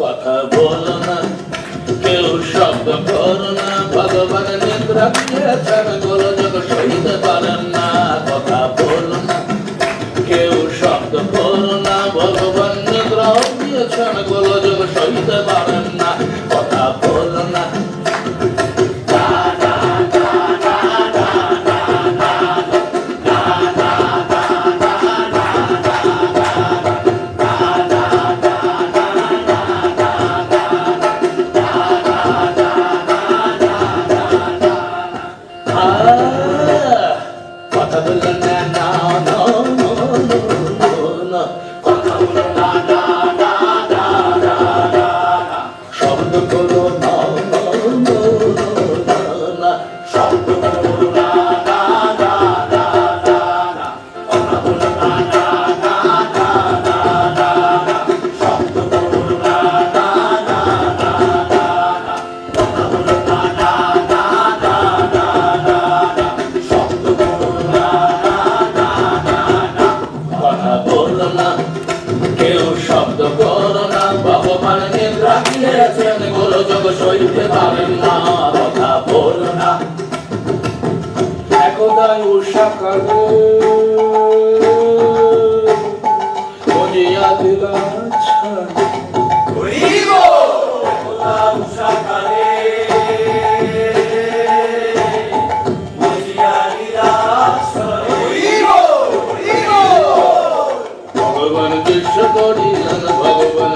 কথা বলো না, কেউ শব্দ করো না, ভগবান নিদ্রা দিয়েছেন, গোলযোগ সহিতে পারেন না। কথা বলো না, কেউ না না না না, না, না, বলল না কেউ শব্দ করো না, ভগবান রাখিয়েছেন গোলযোগ সইতে পারেন না, কথা বলো না। একদাই উষা কালে ভগবান কৃষ্ণ করিলেন ভগবান